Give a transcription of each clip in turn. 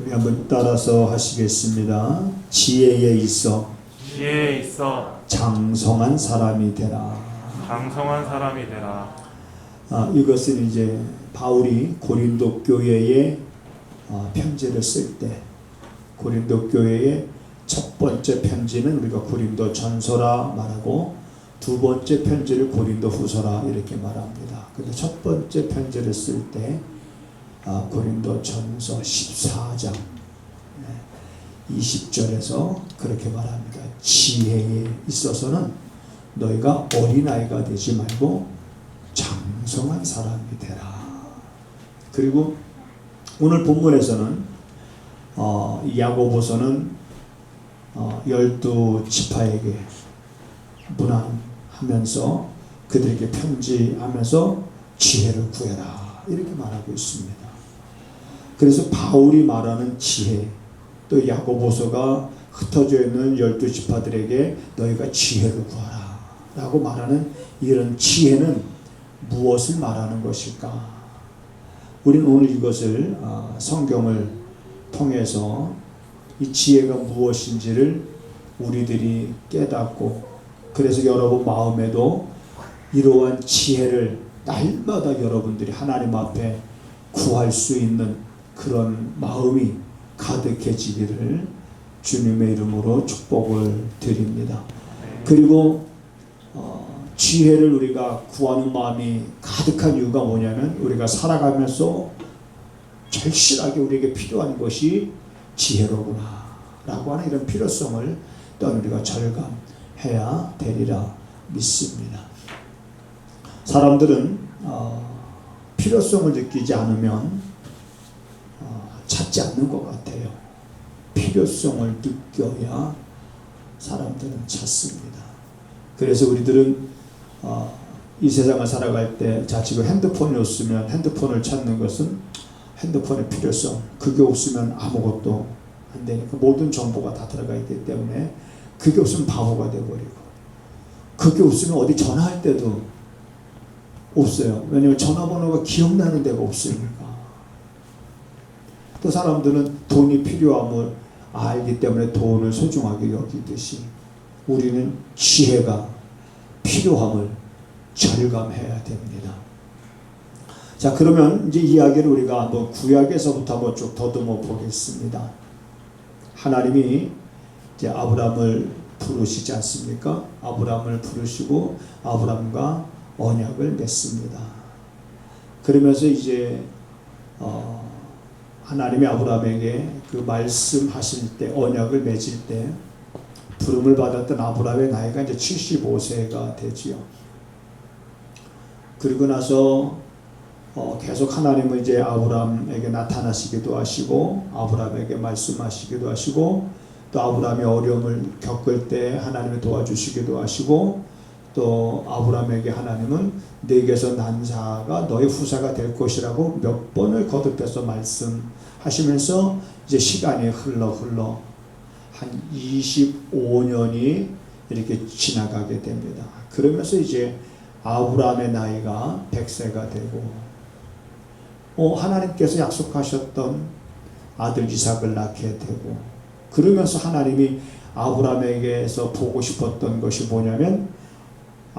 우리 한번 따라서 하시겠습니다. 지혜에 있어 지혜에 있어 장성한 사람이 되라. 장성한 사람이 되라. 아, 이것은 이제 바울이 고린도 교회에 어, 편지를 쓸 때 고린도 교회의 첫 번째 편지는 우리가 고린도 전서라 말하고 두 번째 편지를 고린도 후서라 이렇게 말합니다. 근데 첫 번째 편지를 쓸때 아, 고린도 전서 14장 20절에서 그렇게 말합니다. 지혜에 있어서는 너희가 어린아이가 되지 말고 장성한 사람이 되라. 그리고 오늘 본문에서는 어, 이 야고보서는 어, 열두 지파에게 문안하면서 그들에게 편지하면서 지혜를 구해라 이렇게 말하고 있습니다. 그래서 바울이 말하는 지혜 또 야고보서가 흩어져 있는 열두 지파들에게 너희가 지혜를 구하라 라고 말하는 이런 지혜는 무엇을 말하는 것일까? 우리는 오늘 이것을 아, 성경을 통해서 이 지혜가 무엇인지를 우리들이 깨닫고 그래서 여러분 마음에도 이러한 지혜를 날마다 여러분들이 하나님 앞에 구할 수 있는 그런 마음이 가득해지기를 주님의 이름으로 축복을 드립니다. 그리고 어, 지혜를 우리가 구하는 마음이 가득한 이유가 뭐냐면 우리가 살아가면서 절실하게 우리에게 필요한 것이 지혜로구나 라고 하는 이런 필요성을 또한 우리가 절감해야 되리라 믿습니다. 사람들은 어, 필요성을 느끼지 않으면 어, 찾지 않는 것 같아요. 필요성을 느껴야 사람들은 찾습니다. 그래서 우리들은 어, 이 세상을 살아갈 때, 자 지금 핸드폰이 없으면 핸드폰을 찾는 것은 핸드폰의 필요성, 그게 없으면 아무것도 안 되니까 모든 정보가 다 들어가 있기 때문에 그게 없으면 바보가 돼버리고 그게 없으면 어디 전화할 때도 없어요. 왜냐하면 전화번호가 기억나는 데가 없으니까. 또 사람들은 돈이 필요함을 알기 때문에 돈을 소중하게 여기듯이 우리는 지혜가 필요함을 절감해야 됩니다. 자, 그러면 이제 이야기를 우리가 한번 구약에서부터 한번 쭉 더듬어 보겠습니다. 하나님이 이제 아브라함을 부르시지 않습니까? 아브라함을 부르시고 아브라함과 언약을 맺습니다. 그러면서 이제 어, 하나님이 아브라함에게 그 말씀하실 때 언약을 맺을 때 부름을 받았던 아브라함의 나이가 이제 75세가 되지요. 그리고 나서 어, 계속 하나님은 이제 아브라함에게 나타나시기도 하시고 아브라함에게 말씀하시기도 하시고 또 아브라함이 어려움을 겪을 때 하나님이 도와주시기도 하시고 또 아브라함에게 하나님은 내게서 난 자가 너의 후사가 될 것이라고 몇 번을 거듭해서 말씀하시면서 이제 시간이 흘러 흘러 한 25년이 이렇게 지나가게 됩니다. 그러면서 이제 아브라함의 나이가 100세가 되고 어, 하나님께서 약속하셨던 아들 이삭을 낳게 되고 그러면서 하나님이 아브라함에게서 보고 싶었던 것이 뭐냐면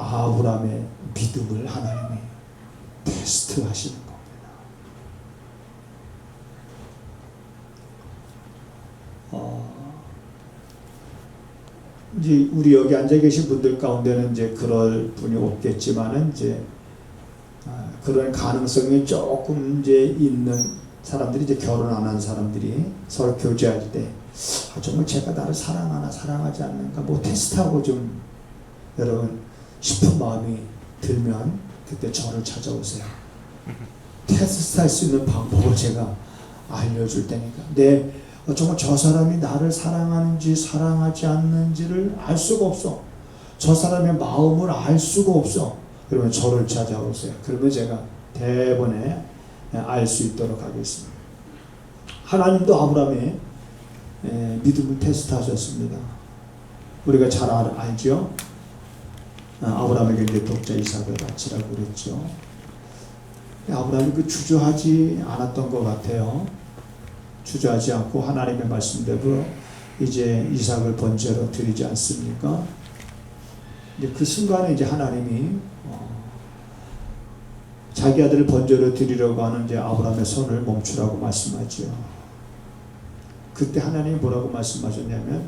아브라함의 믿음을 하나님이 테스트 하시는 겁니다. 어, 이제 우리 여기 앉아 계신 분들 가운데는 이제 그럴 분이 없겠지만은 이제 아, 그런 가능성이 조금 이제 있는 사람들이 이제 결혼 안 한 사람들이 서로 교제할 때 아, 정말 제가 나를 사랑하나 사랑하지 않는가 뭐 테스트하고 좀 여러분 싶은 마음이 들면 그때 저를 찾아오세요. 테스트할 수 있는 방법을 제가 알려줄 테니까. 내 어, 정말 저 사람이 나를 사랑하는지 사랑하지 않는지를 알 수가 없어. 저 사람의 마음을 알 수가 없어. 그러면 저를 찾아오세요. 그러면 제가 대번에 알 수 있도록 하겠습니다. 하나님도 아브라함의 에, 믿음을 테스트하셨습니다. 우리가 잘 알, 알죠? 아, 아브라함에게 이제 독자 이삭을 바치라고 그랬죠. 아브라함이 그 주저하지 않았던 것 같아요. 주저하지 않고 하나님의 말씀대로 이제 이삭을 번제로 드리지 않습니까? 이제 그 순간에 이제 하나님이 어, 자기 아들을 번제로 드리려고 하는 이제 아브라함의 손을 멈추라고 말씀하지요. 그때 하나님이 뭐라고 말씀하셨냐면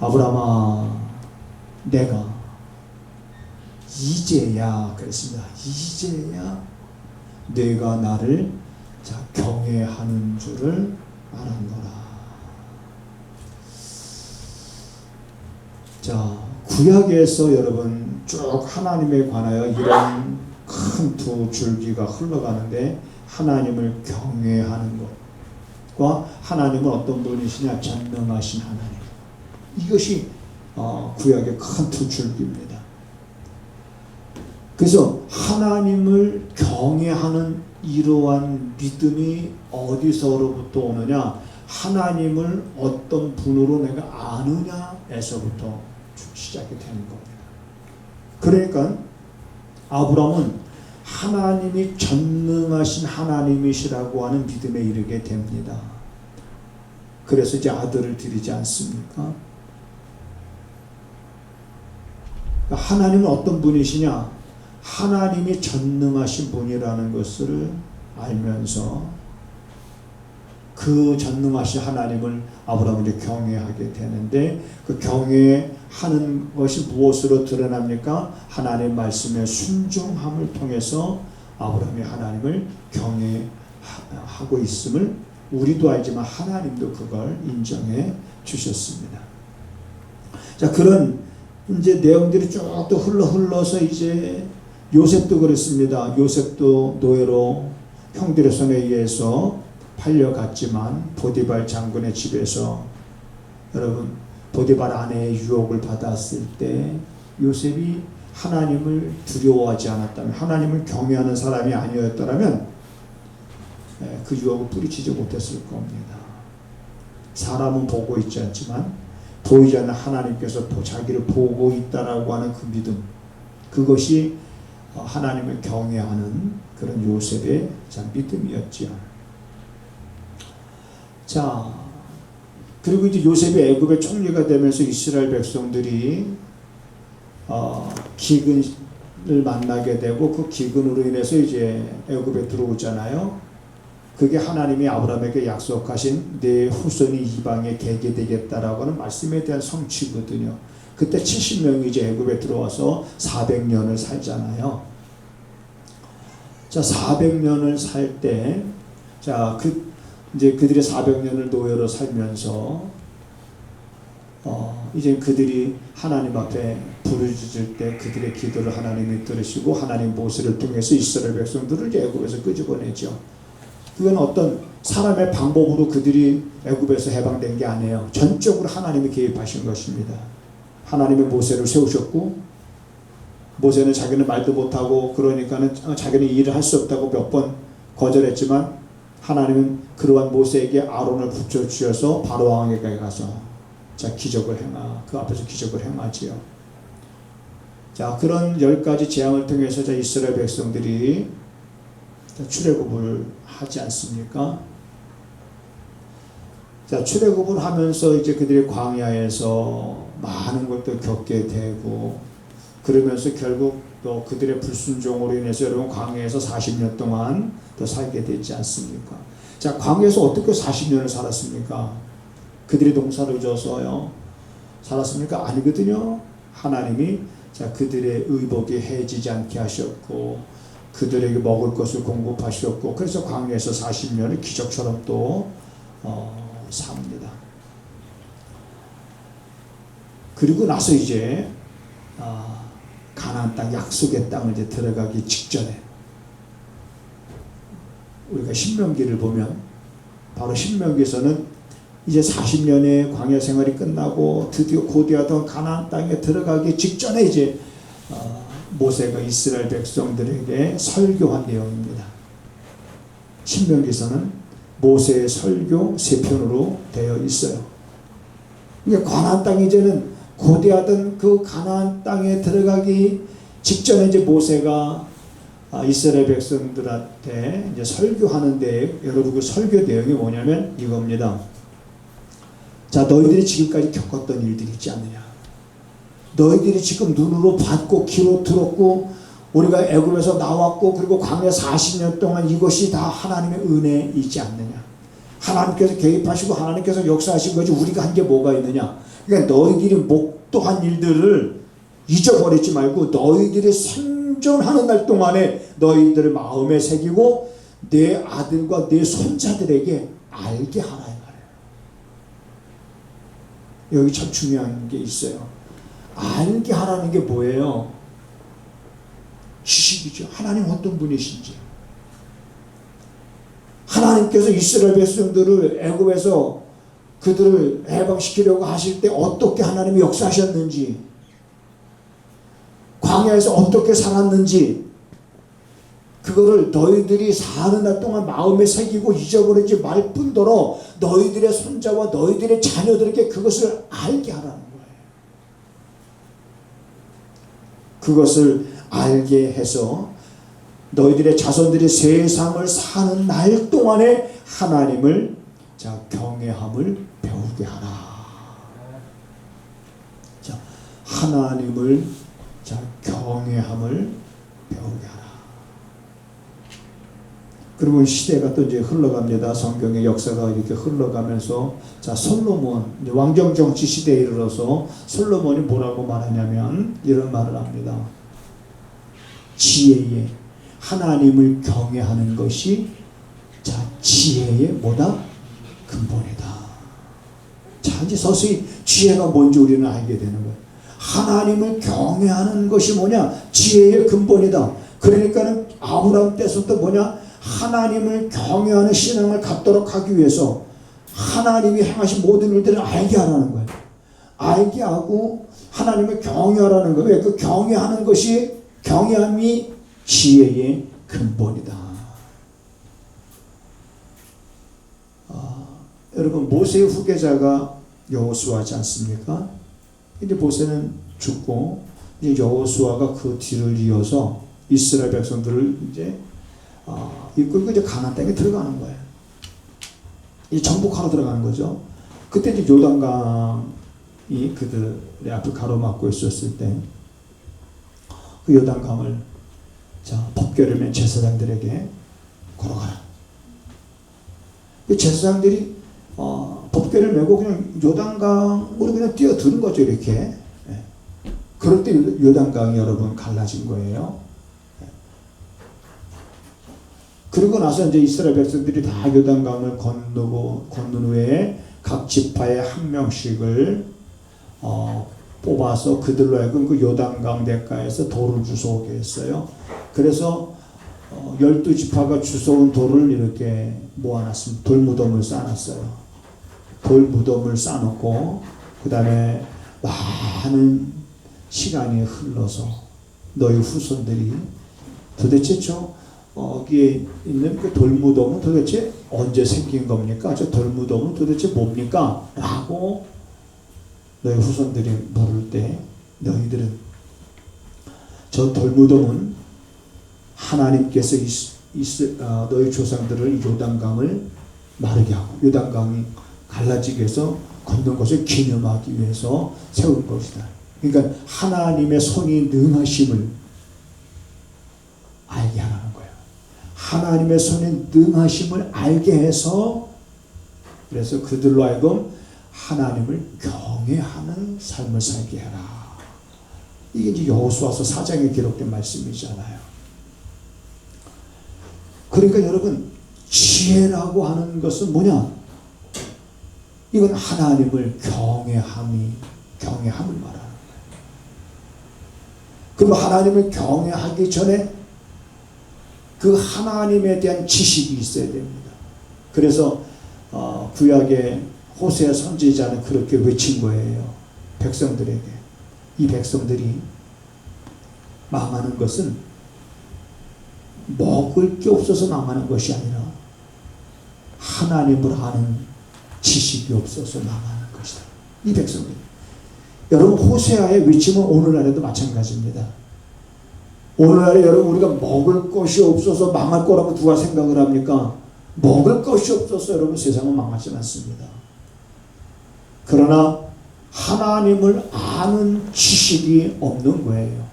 아브라함아 내가 이제야 그랬습니다. 이제야 내가 나를 자 경외하는 줄을 알았노라. 자 구약에서 여러분 쭉 하나님에 관하여 이런 큰 두 줄기가 흘러가는데 하나님을 경외하는 것과 하나님은 어떤 분이시냐 전능하신 하나님 이것이 어, 구약의 큰 두 줄기입니다. 그래서 하나님을 경외하는 이러한 믿음이 어디서로부터 오느냐? 하나님을 어떤 분으로 내가 아느냐에서부터 시작이 되는 겁니다. 그러니까 아브라함은 하나님이 전능하신 하나님이시라고 하는 믿음에 이르게 됩니다. 그래서 이제 아들을 드리지 않습니까? 하나님은 어떤 분이시냐? 하나님이 전능하신 분이라는 것을 알면서 그 전능하신 하나님을 아브라함은 이제 경외하게 되는데 그 경외하는 것이 무엇으로 드러납니까? 하나님 말씀의 순종함을 통해서 아브라함이 하나님을 경외하고 있음을 우리도 알지만 하나님도 그걸 인정해 주셨습니다. 자 그런 이제 내용들이 쭉 또 흘러 흘러서 이제 요셉도 그렇습니다. 요셉도 노예로 형들의 손에 의해서 팔려갔지만 보디발 장군의 집에서 여러분 보디발 아내의 유혹을 받았을 때 요셉이 하나님을 두려워하지 않았다면 하나님을 경외하는 사람이 아니었더라면 예, 그 유혹을 뿌리치지 못했을 겁니다. 사람은 보고 있지 않지만 보이지 않는 하나님께서 자기를 보고 있다라고 하는 그 믿음 그것이 어, 하나님을 경외하는 그런 요셉의 믿음이었지요. 자, 그리고 이제 요셉이 애굽의 총리가 되면서 이스라엘 백성들이 어, 기근을 만나게 되고 그 기근으로 인해서 이제 애굽에 들어오잖아요. 그게 하나님이 아브라함에게 약속하신 내 후손이 이방에 개게 되겠다라고 하는 말씀에 대한 성취거든요. 그때 70명이 이제 애굽에 들어와서 400년을 살잖아요. 자, 400년을 살 때, 자, 그, 이제 그들이 400년을 노예로 살면서, 어, 이제 그들이 하나님 앞에 부르짖을 때 그들의 기도를 하나님이 들으시고 하나님 모세를 통해서 이스라엘 백성들을 애굽에서 끄집어내죠. 그건 어떤 사람의 방법으로 그들이 애굽에서 해방된 게 아니에요. 전적으로 하나님이 개입하신 것입니다. 하나님이 모세를 세우셨고 모세는 자기는 말도 못하고 그러니까는 자기는 일을 할 수 없다고 몇 번 거절했지만 하나님은 그러한 모세에게 아론을 붙여 주셔서 바로 왕에게 가서 자 기적을 행하 그 앞에서 기적을 행하지요. 자 그런 열 가지 재앙을 통해서 자 이스라엘 백성들이 출애굽을 하지 않습니까? 자 출애굽을 하면서 이제 그들이 광야에서 많은 것들 겪게 되고 그러면서 결국 또 그들의 불순종으로 인해서 여러분 광야에서 40년 동안 더 살게 되지 않습니까? 자 광야에서 어떻게 40년을 살았습니까? 그들이 농사를 져서요 살았습니까? 아니거든요. 하나님이 자 그들의 의복이 해지지 않게 하셨고 그들에게 먹을 것을 공급하셨고 그래서 광야에서 40년을 기적처럼 또 어, 삽니다. 그리고 나서 이제 아, 가나안 땅 약속의 땅을 이제 들어가기 직전에 우리가 신명기를 보면 바로 신명기에서는 이제 40년의 광야 생활이 끝나고 드디어 고대하던 가나안 땅에 들어가기 직전에 이제 어, 모세가 이스라엘 백성들에게 설교한 내용입니다. 신명기에서는 모세의 설교 세 편으로 되어 있어요. 그러니까 가나안 땅 이제는 고대하던 그 가나안 땅에 들어가기 직전에 이제 모세가 아, 이스라엘 백성들한테 이제 설교하는데 여러분 그 설교 내용이 뭐냐면 이겁니다. 자, 너희들이 지금까지 겪었던 일들이 있지 않느냐? 너희들이 지금 눈으로 봤고 귀로 들었고 우리가 애굽에서 나왔고 그리고 광야 40년 동안 이것이 다 하나님의 은혜이지 않느냐? 하나님께서 개입하시고 하나님께서 역사하신 거지 우리가 한 게 뭐가 있느냐? 그러니까 너희들이 목도한 일들을 잊어버리지 말고 너희들이 생존하는 날 동안에 너희들을 마음에 새기고 내 아들과 내 손자들에게 알게 하라. 여기 참 중요한 게 있어요. 알게 하라는 게 뭐예요? 지식이죠. 하나님 어떤 분이신지. 하나님께서 이스라엘 백성들을 애굽에서 그들을 해방시키려고 하실 때 어떻게 하나님이 역사하셨는지 광야에서 어떻게 살았는지 그거를 너희들이 사는 날 동안 마음에 새기고 잊어버리지 말 뿐더러 너희들의 손자와 너희들의 자녀들에게 그것을 알게 하라는 거예요. 그것을 알게 해서 너희들의 자손들이 세상을 사는 날 동안에 하나님을 자 경외함을 배우게 하라. 자 하나님을 자 경외함을 배우게 하라. 그리고 시대가 또 이제 흘러갑니다. 성경의 역사가 이렇게 흘러가면서 자 솔로몬 왕정 정치 시대에 이르러서 솔로몬이 뭐라고 말하냐면 이런 말을 합니다. 지혜에 하나님을 경외하는 것이 자 지혜의 뭐다 근본이다. 자 이제 서서히 지혜가 뭔지 우리는 알게 되는 거예요. 하나님을 경외하는 것이 뭐냐 지혜의 근본이다. 그러니까는 아브라함 때부터 뭐냐 하나님을 경외하는 신앙을 갖도록 하기 위해서 하나님이 행하신 모든 일들을 알게 하라는 거예요. 알게 하고 하나님을 경외하라는 거예요. 왜? 그 경외하는 것이 경외함이 지혜의 근본이다. 아, 여러분 모세의 후계자가 여호수아지 않습니까? 이제 모세는 죽고 이제 여호수아가 그 뒤를 이어서 이스라엘 백성들을 이제 아, 이끌고 이제 가나안 땅에 들어가는 거예요. 이 정복하러 들어가는 거죠. 그때 이제 요단강이 그들의 앞을 가로막고 있었을 때 그 요단강을 자 법궤를 맨 제사장들에게 걸어가라. 그 제사장들이 어, 법궤를 메고 그냥 요단강으로 그냥 뛰어드는 거죠 이렇게. 예. 그럴 때 요- 요단강이 여러분 갈라진 거예요. 예. 그리고 나서 이제 이스라엘 백성들이 다 요단강을 건너고 건넌 후에 각 지파에 한 명씩을 어, 뽑아서 그들로 하여금 그 요단강 대가에서 돌을 주워오게 했어요. 그래서 어, 열두 지파가 주워온 돌을 이렇게 모아놨습니다. 돌무덤을 쌓아놨어요. 돌무덤을 쌓아놓고 그 다음에 많은 시간이 흘러서 너희 후손들이 도대체 저 여기에 있는 그 돌무덤은 도대체 언제 생긴 겁니까? 저 돌무덤은 도대체 뭡니까? 라고 너희 후손들이 물을 때 너희들은 저 돌무덤은 하나님께서 이스, 어, 너희 조상들을 요단강을 마르게 하고 요단강이 갈라지게 해서 건넌 것을 기념하기 위해서 세운 것이다. 그러니까 하나님의 손이 능하심을 알게 하라는 거예요. 하나님의 손이 능하심을 알게 해서 그래서 그들로 하여금 하나님을 경외하는 삶을 살게 해라. 이게 이제 여호수아서 4장에 기록된 말씀이잖아요. 그러니까 여러분 지혜라고 하는 것은 뭐냐? 이건 하나님을 경외함이 경외함을 말하는 거예요. 그럼 하나님을 경외하기 전에 그 하나님에 대한 지식이 있어야 됩니다. 그래서 어, 구약의 호세 선지자는 그렇게 외친 거예요. 백성들에게. 이 백성들이 망하는 것은 먹을 게 없어서 망하는 것이 아니라 하나님을 아는 지식이 없어서 망하는 것이다. 이 백성들. 여러분 호세아의 외침은 오늘날에도 마찬가지입니다. 오늘날 여러분 우리가 먹을 것이 없어서 망할 거라고 누가 생각을 합니까? 먹을 것이 없어서 여러분 세상은 망하지 않습니다. 그러나 하나님을 아는 지식이 없는 거예요.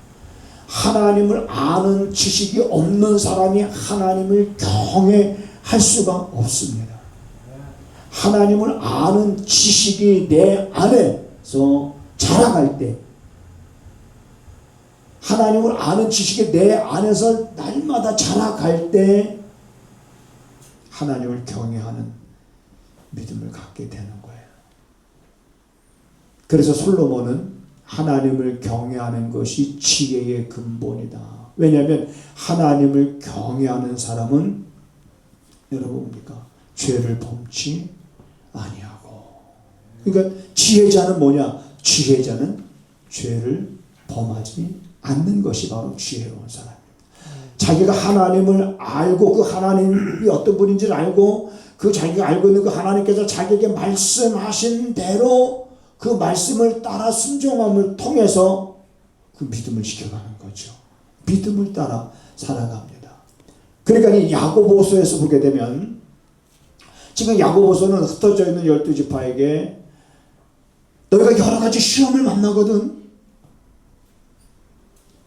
하나님을 아는 지식이 없는 사람이 하나님을 경외할 수가 없습니다. 하나님을 아는 지식이 내 안에서 자라갈 때, 하나님을 아는 지식이 내 안에서 날마다 자라갈 때, 하나님을 경외하는 믿음을 갖게 되는 거예요. 그래서 솔로몬은 하나님을 경외하는 것이 지혜의 근본이다. 왜냐하면 하나님을 경외하는 사람은 여러분 뭡니까? 죄를 범치 아니하고. 그러니까 지혜자는 뭐냐? 지혜자는 죄를 범하지 않는 것이 바로 지혜로운 사람입니다. 자기가 하나님을 알고 그 하나님이 어떤 분인지를 알고 그 자기가 알고 있는 그 하나님께서 자기에게 말씀하신 대로 그 말씀을 따라 순종함을 통해서 그 믿음을 지켜가는 거죠. 믿음을 따라 살아갑니다. 그러니까 이 야고보서에서 보게 되면 지금 야고보서는 흩어져 있는 열두 지파에게 너희가 여러 가지 시험을 만나거든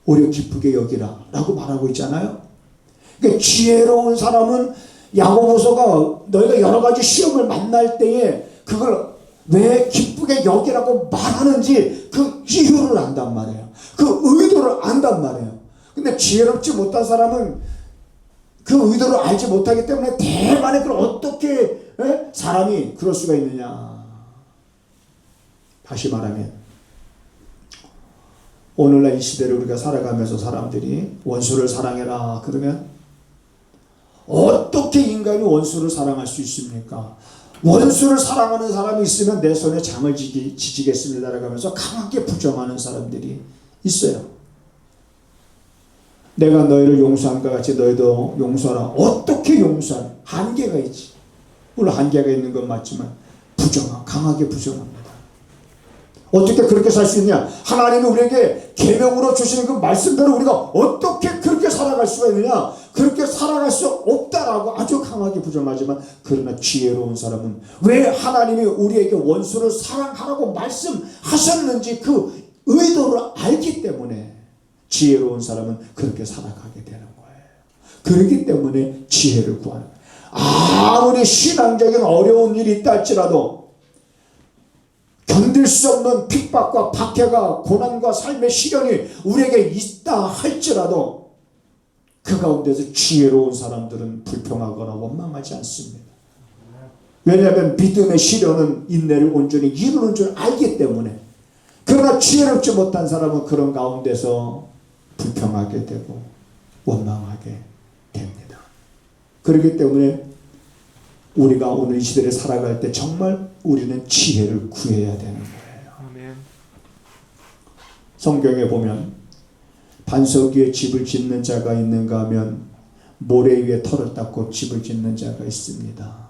오려 기쁘게 여기라 라고 말하고 있잖아요. 그러니까 지혜로운 사람은 야고보서가 너희가 여러 가지 시험을 만날 때에 그걸 왜 기쁘게 여기라고 말하는지 그 이유를 안단 말이에요. 그 의도를 안단 말이에요. 근데 지혜롭지 못한 사람은 그 의도를 알지 못하기 때문에 대만의 그걸 어떻게 에? 사람이 그럴 수가 있느냐. 다시 말하면 오늘날 이 시대를 우리가 살아가면서 사람들이 원수를 사랑해라 그러면 어떻게 인간이 원수를 사랑할 수 있습니까? 원수를 사랑하는 사람이 있으면 내 손에 장을 지기, 지지겠습니다라고 하면서 강하게 부정하는 사람들이 있어요. 내가 너희를 용서함과 같이 너희도 용서하라. 어떻게 용서하라? 한계가 있지. 물론 한계가 있는 건 맞지만 부정하, 강하게 부정합니다. 어떻게 그렇게 살 수 있냐? 하나님이 우리에게 계명으로 주시는 그 말씀대로 우리가 어떻게 그렇게 살아갈 수가 있느냐? 그렇게 살아갈 수 없다라고 아주 강하게 부정하지만 그러나 지혜로운 사람은 왜 하나님이 우리에게 원수를 사랑하라고 말씀하셨는지 그 의도를 알기 때문에 지혜로운 사람은 그렇게 살아가게 되는 거예요. 그렇기 때문에 지혜를 구하는 거예요. 아무리 신앙적인 어려운 일이 있다 할지라도 견딜 수 없는 핍박과 박해가 고난과 삶의 시련이 우리에게 있다 할지라도 그 가운데서 지혜로운 사람들은 불평하거나 원망하지 않습니다. 왜냐하면 믿음의 시련은 인내를 온전히 이루는 줄 알기 때문에 그러나 지혜롭지 못한 사람은 그런 가운데서 불평하게 되고 원망하게 됩니다. 그렇기 때문에 우리가 오늘 이 시대를 살아갈 때 정말 우리는 지혜를 구해야 되는 거예요. 아멘. 성경에 보면 반석 위에 집을 짓는 자가 있는가 하면 모래 위에 털을 닦고 집을 짓는 자가 있습니다.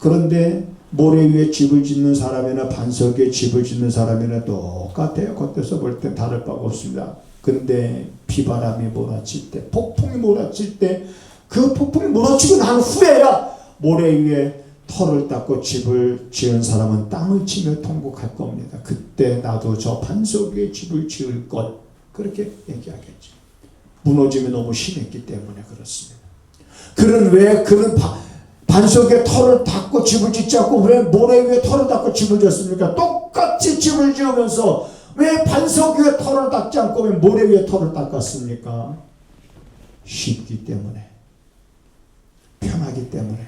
그런데 모래 위에 집을 짓는 사람이나 반석 위에 집을 짓는 사람이나 똑같아요. 겉에서 볼 때 다를 바가 없습니다. 근데 비바람이 몰아칠 때, 폭풍이 몰아칠 때, 그 폭풍이 몰아치고 난 후에야 모래 위에 털을 닦고 집을 지은 사람은 땅을 치며 통곡할 겁니다. 그때 나도 저 반석 위에 집을 지을 것 그렇게 얘기하겠죠. 무너짐이 너무 심했기 때문에 그렇습니다. 그는 왜 그는 바, 반석에 털을 닦고 집을 짓지 않고 왜 모래 위에 털을 닦고 집을 지었습니까? 똑같이 집을 지으면서 왜 반석 위에 털을 닦지 않고 왜 모래 위에 털을 닦았습니까? 쉽기 때문에 편하기 때문에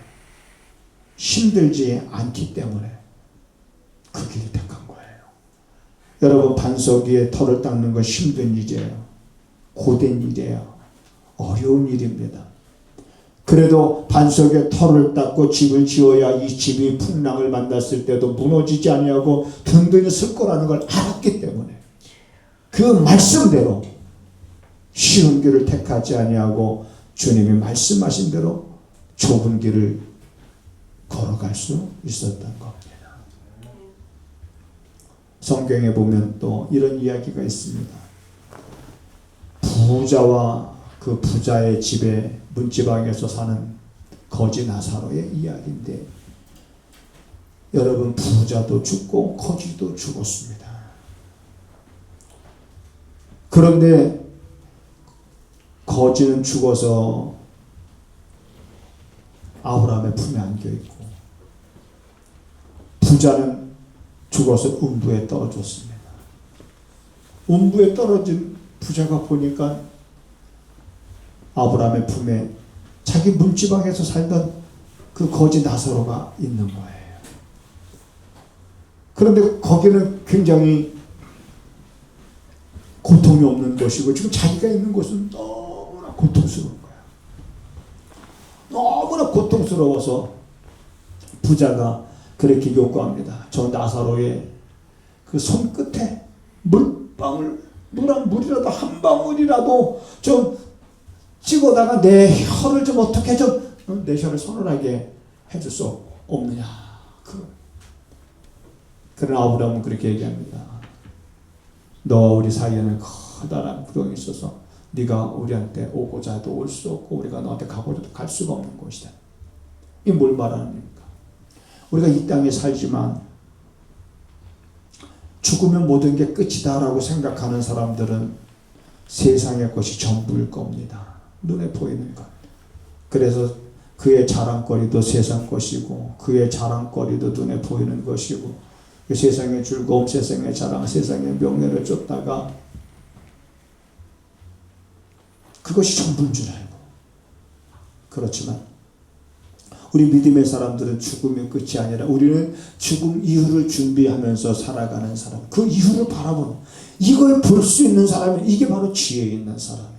힘들지 않기 때문에 그 길을 택한 거예요. 여러분 반석 위에 털을 닦는 거 힘든 일이에요. 고된 일이에요. 어려운 일입니다. 그래도 반석에 털을 닦고 집을 지어야 이 집이 풍랑을 만났을 때도 무너지지 아니하고 든든히 설 거라는 걸 알았기 때문에 그 말씀대로 쉬운 길을 택하지 아니하고 주님이 말씀하신 대로 좁은 길을 걸어갈 수 있었던 겁니다. 성경에 보면 또 이런 이야기가 있습니다. 부자와 그 부자의 집에 문지방에서 사는 거지 나사로의 이야기인데 여러분 부자도 죽고 거지도 죽었습니다. 그런데 거지는 죽어서 아브라함의 품에 안겨 있고 부자는 죽어서 음부에 떨어졌습니다. 음부에 떨어진 부자가 보니까 아브라함의 품에 자기 문지방에서 살던 그 거지 나사로가 있는 거예요. 그런데 거기는 굉장히 고통이 없는 곳이고 지금 자기가 있는 곳은 너무나 고통스러운 거야. 너무나 고통스러워서 부자가 그렇게 요구합니다. 저 나사로의 그 손끝에 물방울 물한 물이라도 한 방울이라도 좀 찍어다가 내 혀를 좀 어떻게 좀 내 혀를 서늘하게 해줄 수 없느냐. 그 그러나 아브라함은 그렇게 얘기합니다. 너 우리 사이에는 커다란 구덩이 있어서 네가 우리한테 오고자 해도 올 수 없고 우리가 너한테 가고자 해도 갈 수가 없는 곳이다. 이뭘 말하는 겁니까? 우리가 이 땅에 살지만 죽으면 모든 게 끝이다라고 생각하는 사람들은 세상의 것이 전부일 겁니다. 눈에 보이는 것. 그래서 그의 자랑거리도 세상 것이고 그의 자랑거리도 눈에 보이는 것이고 그 세상의 즐거움, 세상의 자랑, 세상의 명예를 쫓다가 그것이 전부인 줄 알고. 그렇지만 우리 믿음의 사람들은 죽음이 끝이 아니라 우리는 죽음 이후를 준비하면서 살아가는 사람 그 이후를 바라보는 이걸 볼 수 있는 사람이 이게 바로 지혜 있는 사람입니다.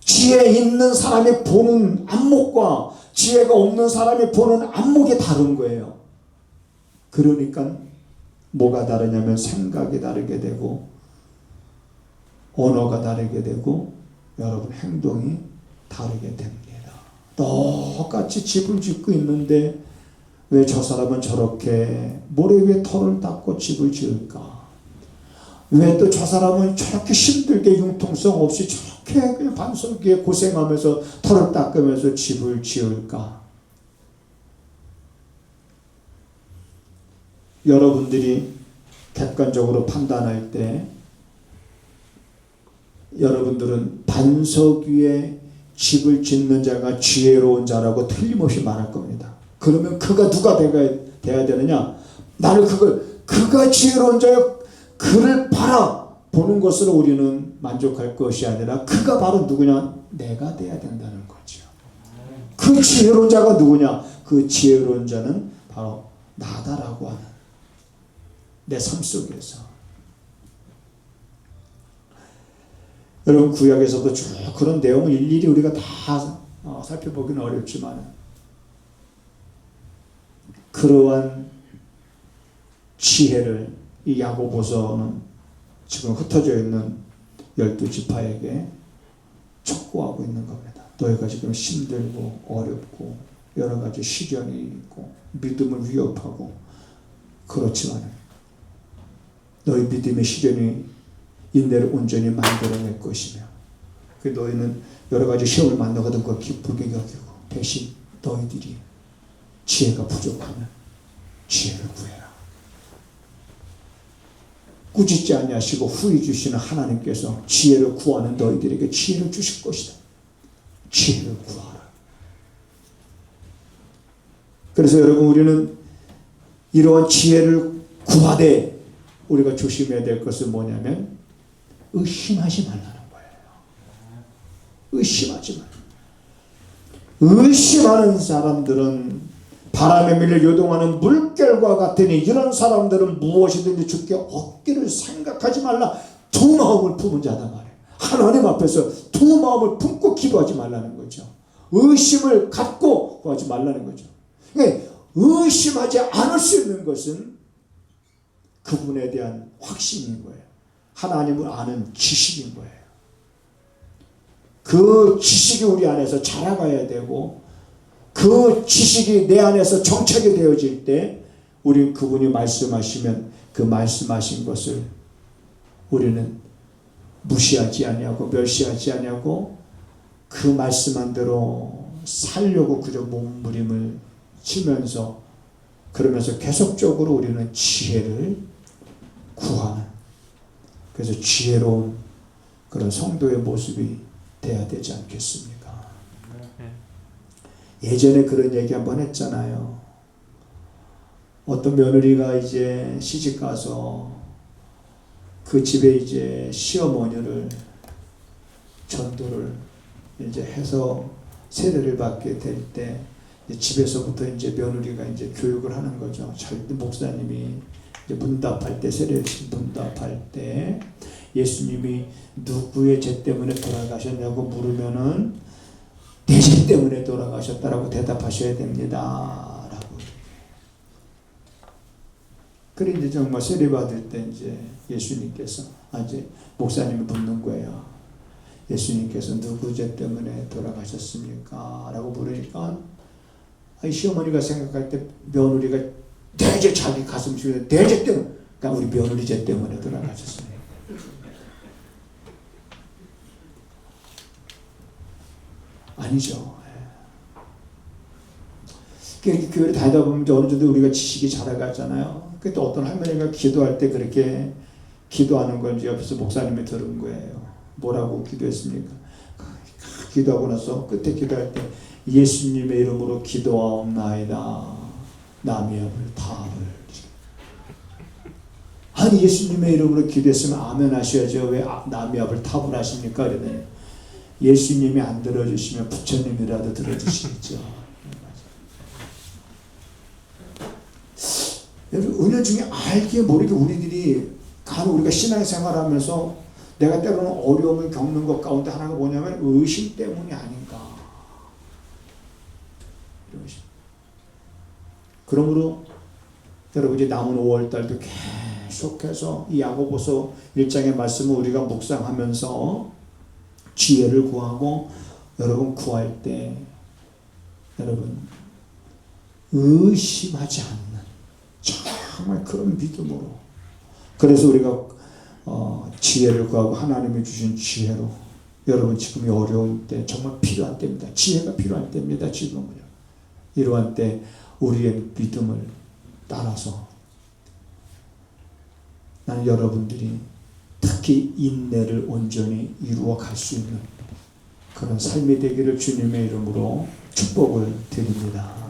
지혜 있는 사람이 보는 안목과 지혜가 없는 사람이 보는 안목이 다른 거예요. 그러니까 뭐가 다르냐면 생각이 다르게 되고 언어가 다르게 되고 여러분 행동이 다르게 됩니다. 똑같이 집을 짓고 있는데 왜 저 사람은 저렇게 모래 위에 털을 닦고 집을 지을까? 왜 또 저 사람은 저렇게 힘들게 융통성 없이 저렇게 그냥 반석기에 고생하면서 털을 닦으면서 집을 지을까? 여러분들이 객관적으로 판단할 때 여러분들은 반석 위에 집을 짓는 자가 지혜로운 자라고 틀림없이 말할 겁니다. 그러면 그가 누가 돼야, 돼야 되느냐? 나를 그걸 그가 지혜로운 자여 그를 바라 보는 것으로 우리는 만족할 것이 아니라 그가 바로 누구냐? 내가 돼야 된다는 거죠. 그 지혜로운 자가 누구냐? 그 지혜로운 자는 바로 나다라고 하는 내 삶 속에서 여러분 구약에서도 쭉 그런 내용을 일일이 우리가 다 어, 살펴보기는 어렵지만 그러한 지혜를 이 야고보서는 지금 흩어져 있는 열두 지파에게 촉구하고 있는 겁니다. 너희가 지금 힘들고 어렵고 여러 가지 시련이 있고 믿음을 위협하고 그렇지만 너희 믿음의 시련이 인내를 온전히 만들어낼 것이며 그 너희는 여러 가지 시험을 만나거든 그 기쁘게 여기고 대신 너희들이 지혜가 부족하면 지혜를 구해라. 꾸짖지 아니하시고 후히 주시는 하나님께서 지혜를 구하는 너희들에게 지혜를 주실 것이다. 지혜를 구하라. 그래서 여러분 우리는 이러한 지혜를 구하되 우리가 조심해야 될 것은 뭐냐면 의심하지 말라는 거예요. 의심하지 말. 의심하는 사람들은 바람에 밀려 요동하는 물결과 같으니 이런 사람들은 무엇이든지 죽게 얻기를 생각하지 말라. 두 마음을 품은 자다 말이에요. 하나님 앞에서 두 마음을 품고 기도하지 말라는 거죠. 의심을 갖고 구하지 말라는 거죠. 그러니까 의심하지 않을 수 있는 것은 그분에 대한 확신인 거예요. 하나님을 아는 지식인 거예요. 그 지식이 우리 안에서 자라가야 되고 그 지식이 내 안에서 정착이 되어질 때 우리 그분이 말씀하시면 그 말씀하신 것을 우리는 무시하지 아니하고 멸시하지 아니하고 그 말씀한 대로 살려고 그저 몸부림을 치면서 그러면서 계속적으로 우리는 지혜를 구하는 그래서 지혜로운 그런 성도의 모습이 돼야 되지 않겠습니까? 네. 예전에 그런 얘기 한번 했잖아요. 어떤 며느리가 이제 시집 가서 그 집에 이제 시어머니를 전도를 이제 해서 세례를 받게 될 때 집에서부터 이제 며느리가 이제 교육을 하는 거죠. 잘 목사님이 문답할 때 세례 문답할 때 예수님이 누구의 죄 때문에 돌아가셨냐고 물으면은 내죄 때문에 돌아가셨다라고 대답하셔야 됩니다. 라고. 그래 이제 정말 세례 받을 때 이제 예수님께서 아 이제 목사님이 묻는 거예요. 예수님께서 누구 죄 때문에 돌아가셨습니까? 라고 물으니까 아이 시어머니가 생각할 때 며느리가 대제 자기 가슴 속에 대제 때문에 그러니까 우리 며느리 죄 때문에 돌아가셨습니다. 아니죠. 그 교회를 다니다 보면 어느 정도 우리가 지식이 자라가잖아요. 그때 어떤 할머니가 기도할 때 그렇게 기도하는 걸 이제 옆에서 목사님이 들은 거예요. 뭐라고 기도했습니까? 기도하고 나서 끝에 기도할 때 예수님의 이름으로 기도하옵나이다. 남의 앞을 답을. 아니 예수님의 이름으로 기도했으면 아멘 하셔야죠. 왜 아- 남의 앞을 탑을 하십니까? 그러더니 예수님이 안 들어주시면 부처님이라도 들어주시겠죠. 여러분 은연 중에 알게 모르게 우리들이 간혹 우리가 신앙생활하면서 내가 때로는 어려움을 겪는 것 가운데 하나가 뭐냐면 의심 때문이 아닌가. 의심. 그러므로 여러분 이제 남은 5월 달도 계속해서 이 야고보서 1장의 말씀을 우리가 묵상하면서 지혜를 구하고 여러분 구할 때 여러분 의심하지 않는 정말 그런 믿음으로 그래서 우리가 어, 지혜를 구하고 하나님이 주신 지혜로 여러분 지금 이 어려운 때 정말 필요한 때입니다. 지혜가 필요한 때입니다. 지금은요. 이러한 때 우리의 믿음을 따라서 나는 여러분들이 특히 인내를 온전히 이루어 갈 수 있는 그런 삶이 되기를 주님의 이름으로 축복을 드립니다.